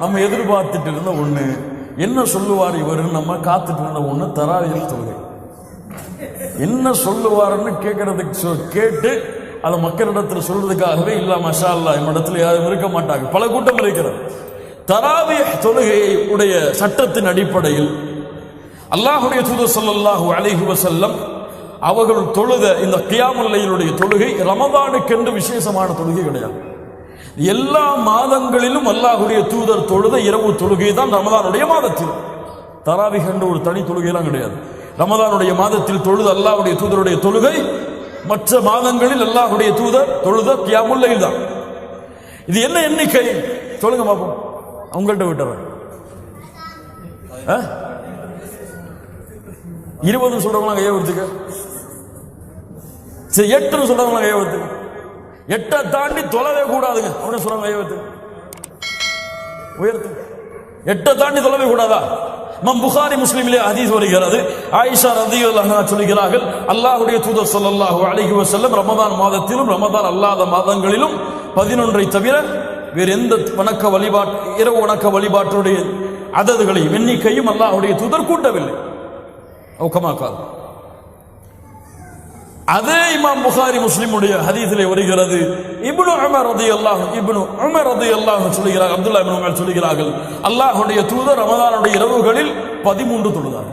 நம்ம எதிர்பார்த்துட்டு இருந்த ஒன்று என்ன சொல்லுவார் இவருன்னு நம்ம காத்துட்டு இருந்த ஒன்று தராவியல் தொழுகை. என்ன சொல்லுவாருன்னு கேட்கறதுக்கு சொ- கேட்டு அதை மக்களிடத்தில் சொல்றதுக்காகவே இல்லை மஷா அல்லா இடத்துல யாரும் இருக்க மாட்டாங்க. பல கூட்டம் இருக்கிறது. தராவிய தொழுகையை உடைய சட்டத்தின் அடிப்படையில் அல்லாஹுடைய தூது ஸல்லல்லாஹு அலைஹி செல்லம் அவர்கள் தொழுத இந்த கியாமல்லையினுடைய தொழுகை ரமதானுக்கென்று விசேஷமான தொழுகை கிடையாது. எல்லா மாதங்களிலும் அல்லாஹுடைய தூதர் தொழுத இரவு தொழுகை தான் ரமதானுடைய மாதத்தில். தராவிக என்ற ஒரு தனி தொழுகையெல்லாம் கிடையாது. ரமதானுடைய மாதத்தில் தொழுது அல்லாஹுடைய தூதருடைய தொழுகை மற்ற மாதங்களில் அல்லாஹுடைய தூதர் தொழுத கியாமுல்லையில் தான். இது என்ன எண்ணிக்கை? சொல்லுங்க பாப்போம் அவங்கள்ட்ட விட்டுறேன். ஆ? இருபது சொல்றவங்க கையை சரி எட்டுன்னு சொல்றவங்க கையை எட்டை தாண்டி தொலைவே கூடாதுங்க. அப்படின்னு சொல்றாங்க கையை உயர்த்து. எட்டை தாண்டி தொலைவே கூடாதா? மம் புகாரி முஸ்லீமிலே ஹதீஸ் வருகிறது. ஆயிஷா ரதியுல்லாஹா சொல்கிறார்கள் அல்லாஹ்வுடைய தூதர் ஸல்லல்லாஹு அலைஹி வஸல்லம் ரமதான் மாதத்திலும் ரமதான் அல்லாத மாதங்களிலும் பதினொன்றை தவிர வேறு எந்த வணக்க வழிபாட்டு இரவு வணக்க வழிபாட்டுடைய அததுகளையும் எண்ணிக்கையும் அல்லாஹ்வுடைய தூதர் கூட்டவில்லை. ஒக்கமாக்காது அதே இமாம் புகாரி முஸ்லிமுடைய ஹதீஸிலே வருகிறது. இப்னு உமர் அல்லாஹ் இப்னு உமர் ரதி அல்லாஹ் சொல்லுகிறார் அப்துல்லா இப்னு உமர் சொல்லுகிறார்கள் அல்லாஹுடைய தூதர் ரமதானுடைய இரவுகளில் பதிமூன்று தொழுதார்.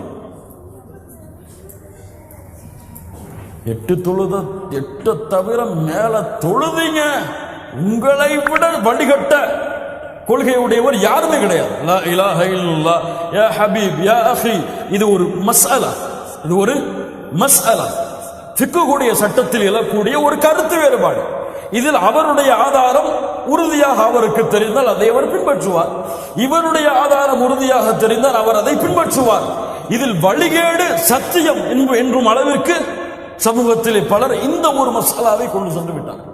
எட்டு தொழுத எட்டு தவிர மேல தொழுதீங்க உங்களை விட வழிகட்ட கொள்கையுடையவர் யாருமே கிடையாது. லா யா ஹபீப் யா இது ஒரு மஸ்அலா இது ஒரு மசாலா திக்கக்கூடிய சட்டத்தில் எழக்கூடிய ஒரு கருத்து வேறுபாடு. இதில் அவருடைய ஆதாரம் உறுதியாக அவருக்கு தெரிந்தால் அதை அவர் பின்பற்றுவார். இவருடைய ஆதாரம் உறுதியாக தெரிந்தால் அவர் அதை பின்பற்றுவார். இதில் வழிகேடு சத்தியம் என்ப- என்றும் அளவிற்கு சமூகத்திலே பலர் இந்த ஒரு மசாலாவை கொண்டு சென்று விட்டார்.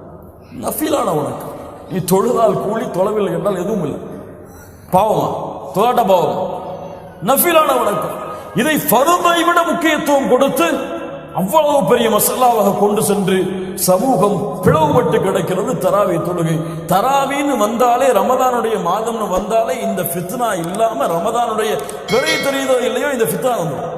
நஃபீலான உனக்கு நீ தொழுதால் கூலி தொலைவில் என்றால் எதுவும் இல்லை. பாவமா? தொலாட்ட பாவம்? நஃபீலான வணக்கம். இதை ஃபர்தை விட முக்கியத்துவம் கொடுத்து அவ்வளவு பெரிய மசாலாவாக கொண்டு சென்று சமூகம் பிளவுபட்டு கிடக்கிறது தராவி தொழுகை. தராவின்னு வந்தாலே ரமதானுடைய மாதம்னு வந்தாலே இந்த ஃபித்னா இல்லாம ரமதானுடைய பிறை தெரியுதோ இல்லையோ இந்த ஃபித்னா வந்துடும்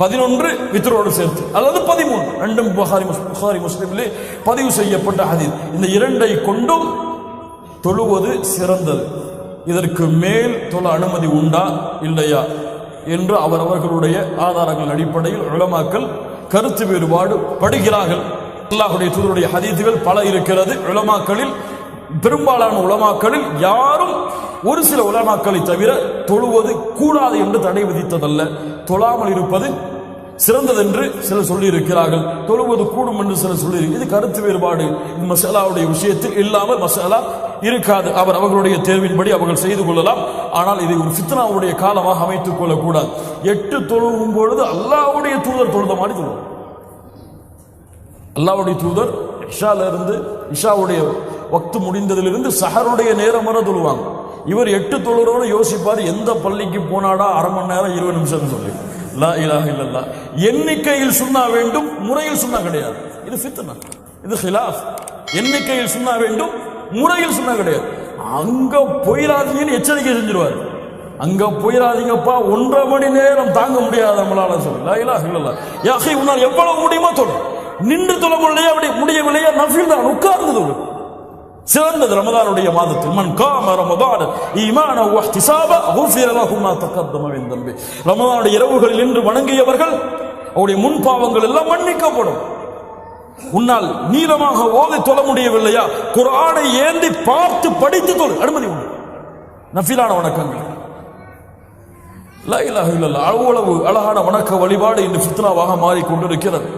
பதினொன்று வித்ரோடு சேர்த்து அல்லது பதிமூன்று. ரெண்டும் புகாரி முஸ்- புகாரி முஸ்லீம்லே பதிவு செய்யப்பட்ட ஹதீஸ். இந்த இரண்டை கொண்டும் தொழுவது சிறந்தது. இதற்கு மேல் தொழ அனுமதி உண்டா? இல்லையா? என்று அவரவர்களுடைய ஆதாரங்கள் அடிப்படையில் உலமாக்கள் கருத்து வேறுபாடு படுகிறார்கள். அல்லாஹுடைய தூதருடைய ஹதீதுகள் பல இருக்கிறது. உளமாக்களில் பெரும்பாலான உளமாக்களில் யாரும் ஒரு சில உலமாக்களை தவிர தொழுவது கூடாது என்று தடை விதித்ததல்ல. தொழாமல் இருப்பது சிறந்தது என்று சிலர் சொல்லியிருக்கிறார்கள். தொழுவது கூடும் என்று சிலர் சொல்லி இது கருத்து வேறுபாடு. மசாலாவுடைய விஷயத்தில் இல்லாமல் மசாலா இருக்காது. அவர் அவர்களுடைய தேர்வின்படி அவர்கள் செய்து கொள்ளலாம். ஆனால் இதை ஒரு ஃபித்னாவுடைய காலமாக அமைத்துக் கொள்ளக்கூடாது. எட்டு தொழுவும் பொழுது அல்லாவுடைய தூதர் தொழுத மாதிரி தொழுவோம். அல்லாவுடைய தூதர் இஷால இருந்து இஷாவுடைய வக்து முடிந்ததிலிருந்து சஹருடைய நேரம் வர தொழுவாங்க. இவர் எட்டு தொழுறவரை யோசிப்பார் எந்த பள்ளிக்கு போனாடா அரை மணி நேரம் இருபது நிமிஷம் சொல்லி. லா இலாஹ இல்லல்லா எண்ணிக்கையில் சுண்ணா வேண்டும் முறையில் சுண்ணா கிடையாது. இது ஃபித்னா இது ஹிலாஃப். எண்ணிக்கையில் சுண்ணா வேண்டும் முறையில் சுண்ணா கிடையாது. அங்க போயிடாதீங்கன்னு எச்சரிக்கை செஞ்சிருவார். அங்க போயிடாதீங்கப்பா ஒன்றரை மணி நேரம் தாங்க முடியாது நம்மளால சொல்லி. இல்லா இல்லல்ல யாஹி உன்னால் எவ்வளவு முடியுமோ தொழில் நின்று தொழ முடியலையா அப்படி முடியவில்லையா? நஃபில் தான் உட்கார்ந்து தொழில் சிறந்தது ரமதானுடைய மாதத்தில். மன் காம ரமதான் ஈமான வஹ்திசாப குஃபிர லஹு மா தகத்தம மின் தம்பி. ரமதானுடைய இரவுகளில் நின்று வணங்கியவர்கள் அவருடைய முன் பாவங்கள் எல்லாம் மன்னிக்கப்படும். உன்னால் நீளமாக ஓதை தொழ முடியவில்லையா? குரானை ஏந்தி பார்த்து படித்து தொழு. அனுமதி உண்டு. நஃபிலான வணக்கங்கள். லா இலாஹ அவ்வளவு அழகான வணக்க வழிபாடு இன்று ஃபித்னாவாக மாறிக்கொண்டிருக்கிறது.